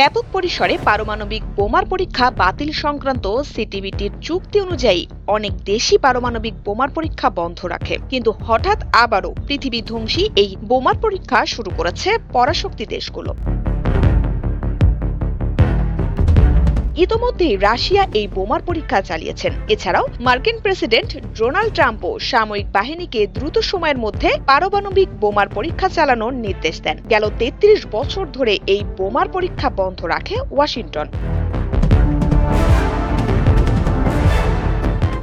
ব্যাপক পরিসরে পারমাণবিক বোমার পরীক্ষা বাতিল সংক্রান্ত সিটিবিটির চুক্তি অনুযায়ী অনেক দেশই পারমাণবিক বোমার পরীক্ষা বন্ধ রাখে। কিন্তু হঠাৎ আবারও পৃথিবী ধ্বংসী এই বোমার পরীক্ষা শুরু করেছে পরাশক্তি দেশগুলো। ইতোমধ্যেই রাশিয়া এই বোমার পরীক্ষা চালিয়েছেন। এছাড়াও মার্কিন প্রেসিডেন্ট ডোনাল্ড ট্রাম্পও সামরিক বাহিনীকে দ্রুত সময়ের মধ্যে পারমাণবিক বোমার পরীক্ষা চালানোর নির্দেশ দেন। গেল তেত্রিশ বছর ধরে এই বোমার পরীক্ষা বন্ধ রাখে ওয়াশিংটন।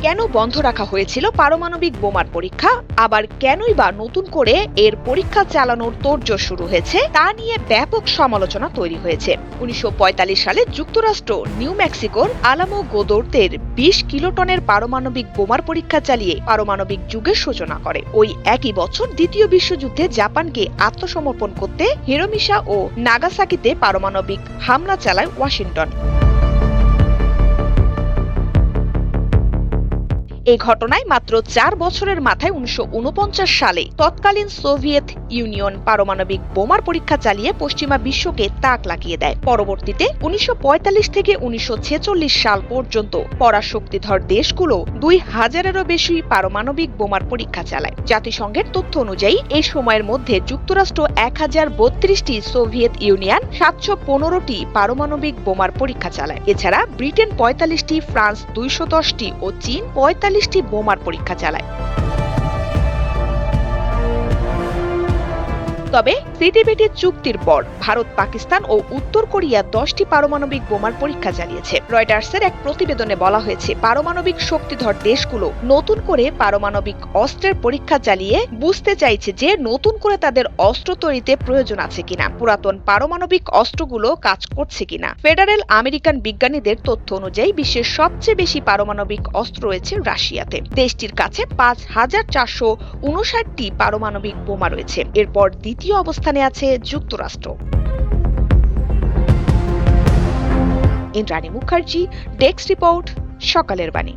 কেন বন্ধ রাখা হয়েছিল পারমাণবিক বোমার পরীক্ষা? আবার কেনই বা নতুন করে এর পরীক্ষা চালানোর তোড়জোড় শুরু হয়েছে? তা নিয়ে ব্যাপক সমালোচনা তৈরি হয়েছে। উনিশশো পঁয়তাল্লিশ সালে যুক্তরাষ্ট্র নিউ মেক্সিকোর আলামো গোদোর্তের বিশ কিলোটনের পারমাণবিক বোমার পরীক্ষা চালিয়ে পারমাণবিক যুগের সূচনা করে। ওই একই বছর দ্বিতীয় বিশ্বযুদ্ধে জাপানকে আত্মসমর্পণ করতে হিরোমিশা ও নাগাসাকিতে পারমাণবিক হামলা চালায় ওয়াশিংটন। এই ঘটনায় মাত্র চার বছরের মাথায় উনিশশো উনপঞ্চাশ সালে তৎকালীন সোভিয়েত ইউনিয়ন পারমাণবিক বোমার পরীক্ষা চালিয়ে পশ্চিমা বিশ্বকে তাক লাগিয়ে দেয়। পরবর্তীতে উনিশশো পঁয়তাল্লিশ থেকে উনিশশো ছেচল্লিশ সাল পর্যন্ত পরাশক্তিধর দেশগুলো দুই হাজারেরও বেশি পারমাণবিক বোমার পরীক্ষা চালায়। জাতিসংঘের তথ্য অনুযায়ী এই সময়ের মধ্যে যুক্তরাষ্ট্র এক হাজার বত্রিশটি সোভিয়েত ইউনিয়ন, সাতশো পনেরোটি পারমাণবিক বোমার পরীক্ষা চালায়। এছাড়া ব্রিটেন পঁয়তাল্লিশটি, ফ্রান্স দুইশো দশটি ও চীন পঁয়তাল্লিশটি বোমার পরীক্ষা চালায়। তবে সিটিবিটি চুক্তির পর ভারত, পাকিস্তান ও উত্তর কোরিয়া দশটি পারমাণবিক বোমার পরীক্ষা চালিয়েছে। রয়টার্সের এক প্রতিবেদনে বলা হয়েছে, পারমাণবিক শক্তিধর দেশগুলো নতুন করে পারমাণবিক অস্ত্রের পরীক্ষা চালিয়ে বুঝতে চাইছে যে নতুন করে তাদের অস্ত্র তৈরিতে প্রয়োজন আছে কিনা, পুরাতন পারমাণবিক অস্ত্রগুলো কাজ করছে কিনা। ফেডারেল আমেরিকান বিজ্ঞানীদের তথ্য অনুযায়ী, বিশ্বের সবচেয়ে বেশি পারমাণবিক অস্ত্র রয়েছে রাশিয়াতে। দেশটির কাছে পাঁচ হাজার চারশো উনষাটটি পারমাণবিক বোমা রয়েছে। এরপর দ্বিতীয় অবস্থানে আছে যুক্তরাষ্ট্র। ইন্দ্রাণী মুখার্জি ডেস্ক রিপোর্ট সকালের বাণী।